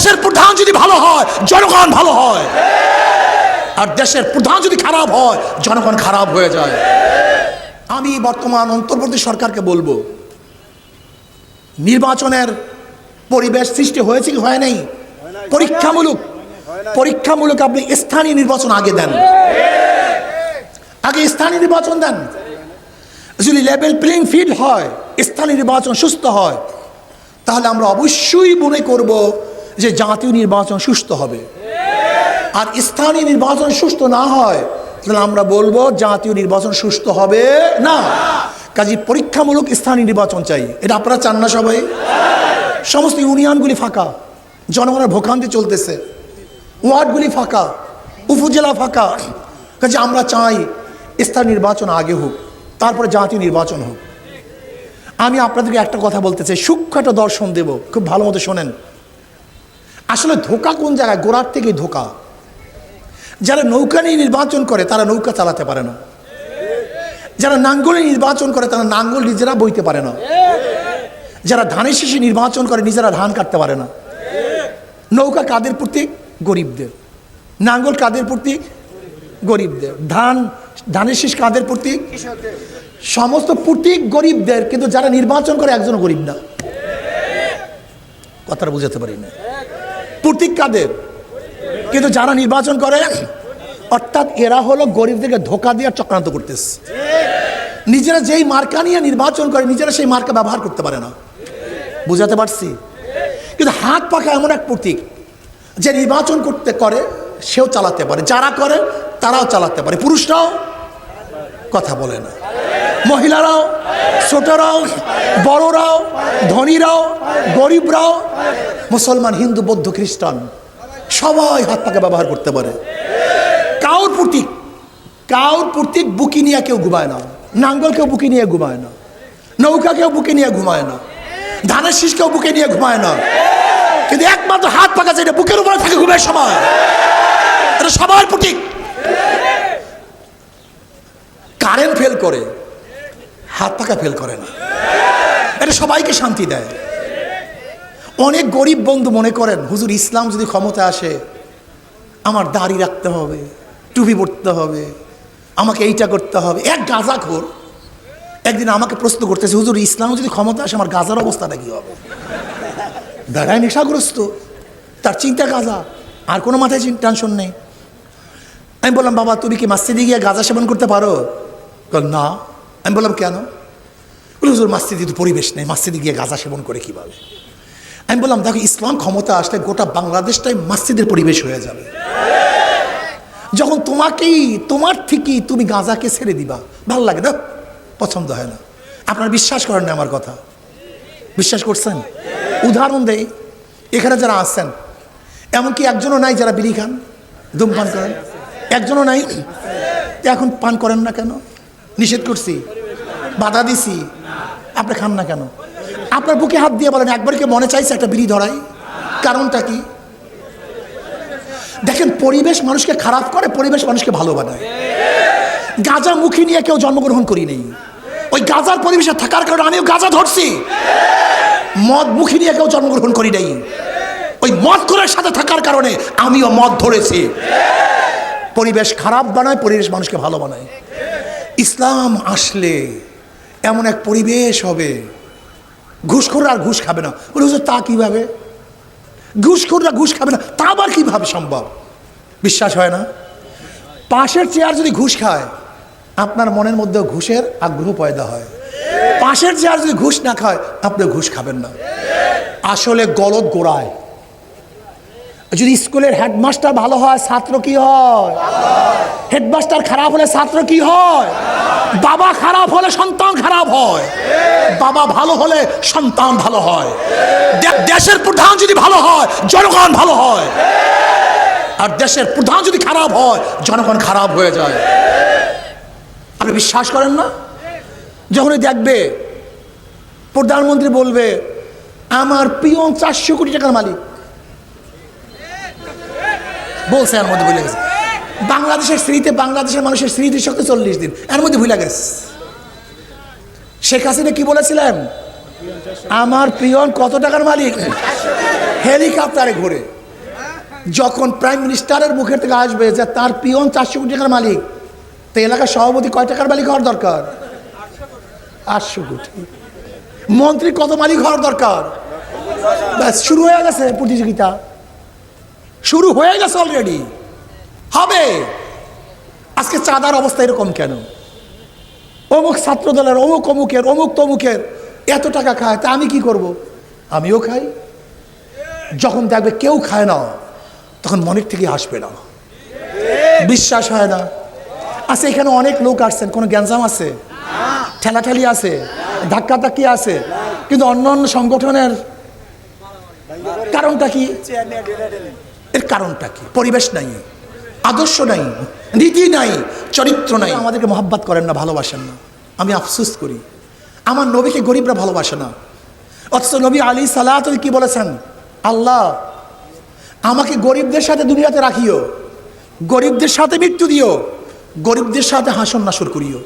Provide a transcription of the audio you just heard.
দেশের প্রধান যদি ভালো হয়, জনগণ ভালো হয়। আর দেশের প্রধান যদি খারাপ হয়, জনগণ খারাপ হয়ে যায়। আমি বর্তমান অন্তর্বর্তী সরকারকে বলব, নির্বাচনের পরিবেশ সৃষ্টি হয়েছে কি হয় নাই? পরীক্ষামূলক পরীক্ষামূলক আপনি স্থানীয় নির্বাচন আগে দেন। আগে স্থানীয় নির্বাচন দেন। যদি লেভেল প্লেইং ফিল্ড হয়, স্থানীয় নির্বাচন সুস্থ হয়, তাহলে আমরা অবশ্যই মনে করব যে জাতীয় নির্বাচন সুস্থ হবে। আর স্থানীয় নির্বাচন সুস্থ না হয়, তাহলে আমরা বলব জাতীয় নির্বাচন সুস্থ হবে না। কাজে পরীক্ষামূলক স্থানীয় নির্বাচন চাই। এটা আপনারা চান না সবাই? সমস্ত ইউনিয়নগুলি ফাঁকা। জনগণের ভোগান্তি চলতেছে। ওয়ার্ডগুলি ফাঁকা। উপজেলা ফাঁকা। কাজে আমরা চাই স্থানীয় নির্বাচন আগে হোক, তারপরে জাতীয় নির্বাচন হোক। আমি আপনাদেরকে একটা কথা বলতে চাই। সূক্ষ্ম একটা দর্শন দেব। খুব ভালো মতো শোনেন। আসলে ধোকা কোন জায়গায়? গোড়ার থেকেই ধোকা। যারা নৌকা নিয়ে নির্বাচন করে, তারা নৌকা চালাতে পারে না। যারা নাঙ্গলে নির্বাচন করে, তারা নাঙ্গল নিজেরা বইতে পারে না। যারা ধানের শেষে নির্বাচন করে, নিজেরা ধান কাটতে পারে না। নৌকা কাদের প্রতি? গরিবদের। নাঙ্গল কাদের প্রতীক গরিবদের। ধান, ধানের শীষ কাদের প্রতীক সমস্ত প্রতীক গরিবদের। কিন্তু যারা নির্বাচন করে, একজন গরিব না। কথাটা বুঝাতে পারি না। প্রতীক কাদের? কিন্তু যারা নির্বাচন করে, অর্থাৎ এরা হলো গরিবদেরকে ধোকা দিয়ে চক্রান্ত করতেছে। নিজেরা যেই মার্কা নিয়ে নির্বাচন করে, নিজেরা সেই মার্কা ব্যবহার করতে পারে না। বুঝাতে পারছি? কিন্তু হাত পাখা এমন এক প্রতীক, যে নির্বাচন করতে করে, সেও চালাতে পারে। যারা করে, তারাও চালাতে পারে। পুরুষরাও কথা বলে না। মহিলারাও, ছোটরাও, বড়রাও, ধনীরাও, গরিবরাও মুসলমান, হিন্দু, বৌদ্ধ, খ্রিস্টান, সবাই হাত পাকে ব্যবহার করতে পারে। কাউর প্রতীক কাউর প্রতীক বুকি নিয়ে কেউ ঘুমায় না। নাঙ্গল কেউ বুকি নিয়ে ঘুমায় না। নৌকা কেউ বুকে নিয়ে ঘুমায় না। ধানের শীষ কেউ বুকে নিয়ে ঘুমায় না। কিন্তু একমাত্র হাত পাকা যেটা বুকের উপরে থাকে ঘুমের সময়, এটা সবার প্রতীক। কারেন্ট ফেল করে, হাত পাকা ফেল করে না। এটা সবাইকে শান্তি দেয়। অনেক গরিব বন্ধু মনে করেন, হুজুর, ইসলাম যদি ক্ষমতা আসে, আমার দাড়ি রাখতে হবে, টুপি পরতে হবে, আমাকে এইটা করতে হবে। এক গাঁজাখোর একদিন আমাকে প্রশ্ন করতেছে, হুজুর, ইসলাম যদি ক্ষমতা আসে, আমার গাজার অবস্থাটা কী হবে? দাঁড়ায় নেশাগ্রস্ত, তার চিন্তা গাজা, আর কোনো মাথায় টেনশন নেই। আমি বললাম, বাবা, তুমি কি মাস্তিদি গিয়ে গাঁজা সেবন করতে পারো? না। আমি বললাম, কেন? বলে, হুজুর মাস্তিদি তো পরিবেশ নেই মাস্তিদি গিয়ে গাঁজা সেবন করে কীভাবে আমি বললাম, দেখো, ইসলাম ক্ষমতা আসলে গোটা বাংলাদেশটাই মাসজিদের পরিবেশ হয়ে যাবে। যখন তোমাকেই, তোমার থেকেই তুমি গাঁজাকে ছেড়ে দিবা, ভালো লাগে না? পছন্দ হয় না। আপনারা বিশ্বাস করেন না আমার কথা? বিশ্বাস করছেন? উদাহরণ দেই, এখানে যারা আসছেন এমনকি একজনও নাই যারা বিড়ি খান, ধূমপান করেন। একজনও নাই, এখন পান করেন না কেন? নিষেধ করছি, বাধা দিছি, আপনি খান না কেন? আপনার বুকে হাত দিয়ে বলেন একবার কি মনে চাইছে একটা বিড়ি ধরাই? কারণটা কি? দেখেন, পরিবেশ মানুষকে খারাপ করে, পরিবেশ মানুষকে ভালো বানায়। গাজা মুখী নিয়ে কেউ জন্মগ্রহণ করি নেই। ওই গাজার পরিবেশে থাকার কারণে আমিও গাজা ধরছি। মদ মুখী নিয়ে কেউ জন্মগ্রহণ করি নাই। ওই মদ করার সাথে থাকার কারণে আমিও মদ ধরেছি। পরিবেশ খারাপ বানায়, পরিবেশ মানুষকে ভালো বানায়। ইসলাম আসলে এমন এক পরিবেশ হবে ঘুষখোররা আর ঘুষ খাবে না। বলে, হুজুর, তা কীভাবে? ঘুষখোররা ঘুষ খাবে না, তা আবার কীভাবে সম্ভব? বিশ্বাস হয় না? পাশের চেয়ার যদি ঘুষ খায়, আপনার মনের মধ্যেও ঘুষের আগ্রহ পয়দা হয়। পাশের চেয়ার যদি ঘুষ না খায় আপনি ঘুষ খাবেন না। আসলে গলদ গোড়ায়। যদি স্কুলের হেডমাস্টার ভালো হয়, ছাত্র কি হয়? হেডমাস্টার খারাপ হলে ছাত্র কি হয়? বাবা খারাপ হলে সন্তান খারাপ হয়। বাবা ভালো হলে সন্তান ভালো হয়। দেশের প্রধান যদি ভালো হয়, জনগণ ভালো হয়। আর দেশের প্রধান যদি খারাপ হয়, জনগণ খারাপ হয়ে যায়। আপনি বিশ্বাস করেন না? যখনই দেখবে প্রধানমন্ত্রী বলবে, আমার পিয়ন চারশো কোটি টাকার মালিক। বলছে, এর মধ্যে ভুলে গেছে। বাংলাদেশের স্মৃতিতে বাংলাদেশের মানুষের স্মৃতি শক্তি চল্লিশ দিন। এর মধ্যে ভুলে গেছে। শেখ হাসিনা কি বলেছিলেন? আমার পিয়ন কত টাকার মালিক? হেলিকপ্টারে ঘোরে। যখন প্রাইম মিনিস্টারের মুখের থেকে আসবে যে তার পিয়ন চারশো কোটি টাকার মালিক, তো এলাকার সভাপতি কয় টাকার মালিক হওয়ার দরকার? আটশো কোটি। মন্ত্রী কত মালিক হওয়ার দরকার? ব্যাস, শুরু হয়ে গেছে প্রতিযোগিতা। শুরু হয়ে গেছে অলরেডি হবে। আজকে চাঁদার অবস্থা এরকম কেন? অমুক ছাত্র দলের অমুক অমুকের, অমুক তমুকের, এত টাকা খায়, তা আমি কি করব? আমিও খাই। যখন দেখবে কেউ খায় না, তখন মনের থেকে আসবে না। বিশ্বাস হয় না। আচ্ছা এখানে অনেক লোক আসছেন, কোনো গ্যাঞ্জাম আছে? ঠেলাঠেলি আছে, ধাক্কাধাক্কি আছে, কিন্তু অন্য অন্য সংগঠনের কারণটা কি? এর কারণটা কি? পরিবেশ নাই, আদর্শ নাই, নীতি নাই, চরিত্র নাই। আমাদেরকে মহাব্বাত করেন না, ভালোবাসেন না। আমি আফসুস করি। আমার নবীকে গরিবরা ভালোবাসে না। অথচ নবী আলী সালাহ কি বলেছেন? আল্লাহ, আমাকে গরিবদের সাথে দুনিয়াতে রাখিও, গরিবদের সাথে মৃত্যু দিও, গরিবদের সাথে হাসন নাসর করিও।